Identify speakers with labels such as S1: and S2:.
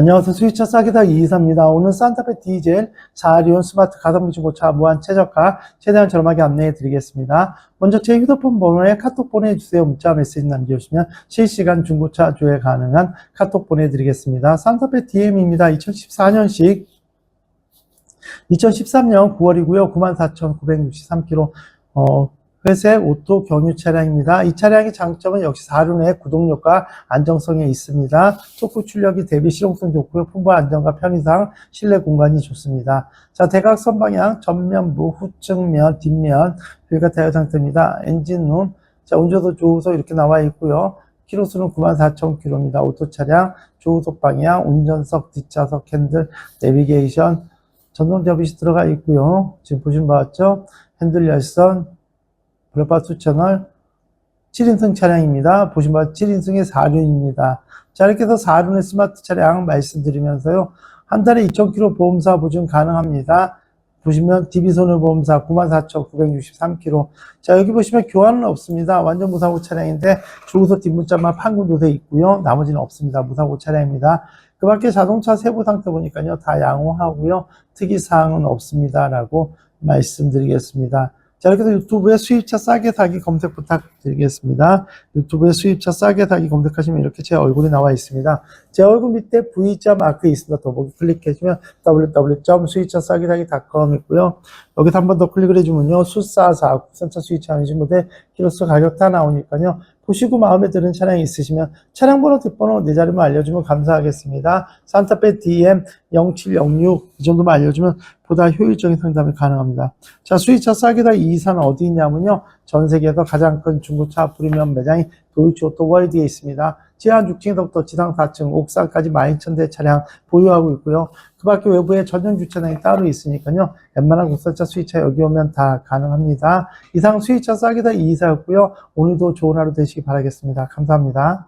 S1: 안녕하세요. 스위처 싸기다 이이사입니다. 오늘 산타페 디젤 4리온 스마트 가성비 중고차 무한 최저가 최대한 저렴하게 안내해 드리겠습니다. 먼저 제 휴대폰 번호에 카톡 보내주세요. 문자 메시지 남겨주시면 실시간 중고차 조회 가능한 카톡 보내드리겠습니다. 산타페 DM입니다. 2014년식 2013년 9월이고요. 94,963km 어, 회색 오토 경유 차량입니다. 이 차량의 장점은 역시 4륜의 구동력과 안정성에 있습니다. 토크 출력이 대비 실용성 좋고요. 풍부한 안정과 편의상 실내 공간이 좋습니다. 자, 대각선 방향 전면부, 후측면, 뒷면 휠과 타이어 상태입니다. 엔진룸, 자, 운전도 조우석 이렇게 나와 있고요. 키로수는 94,000km입니다. 오토 차량, 조우석 방향, 운전석, 뒷좌석 핸들, 내비게이션, 전동 접이시 들어가 있고요. 지금 보신 바와 같죠? 핸들 열선, 블루바스 채널 7인승 차량입니다. 바와 7인승의 4륜입니다. 자, 이렇게 해서 4륜의 스마트 차량 말씀드리면서요. 한 달에 2,000km 보험사 보증 가능합니다. 보시면 DB손해보험사 94,963km. 자, 여기 보시면 교환은 없습니다. 완전 무사고 차량인데 조우석 뒷문자만 판군도 돼 있고요. 나머지는 없습니다. 무사고 차량입니다. 그 밖에 자동차 세부 상태 보니까요. 다 양호하고요. 특이사항은 없습니다 라고 말씀드리겠습니다. 자, 이렇게 해서 유튜브에 수입차 싸게 사기 검색 부탁드리겠습니다. 유튜브에 수입차 싸게 사기 검색하시면 이렇게 제 얼굴이 나와 있습니다. 제 얼굴 밑에 V자 마크 있습니다. 더보기 클릭해주면 www.수입차 싸게 사기.com 있고요. 여기서 한 번 더 클릭을 해주면요. 수사사, 국산차 수입차 안심 모델 키로수 가격 다 나오니까요. 보시고 마음에 드는 차량이 있으시면 차량 번호, 뒷번호 네 자리만 알려주면 감사하겠습니다. 산타페 DM 0706 이 정도만 알려주면 보다 효율적인 상담이 가능합니다. 자, 수입차 이 이사는 어디 있냐면요. 전 세계에서 가장 큰 중고차 프리미엄 매장이 도이치 오토 월드에 있습니다. 지하 6층에서부터 지상 4층, 옥상까지 12,000대 차량 보유하고 있고요. 그 밖에 외부에 전용 주차장이 따로 있으니까요. 웬만한 국산차 수입차 여기 오면 다 가능합니다. 이상 수입차 싸기다 이 이사였고요. 오늘도 좋은 하루 되시기 바라겠습니다. 감사합니다.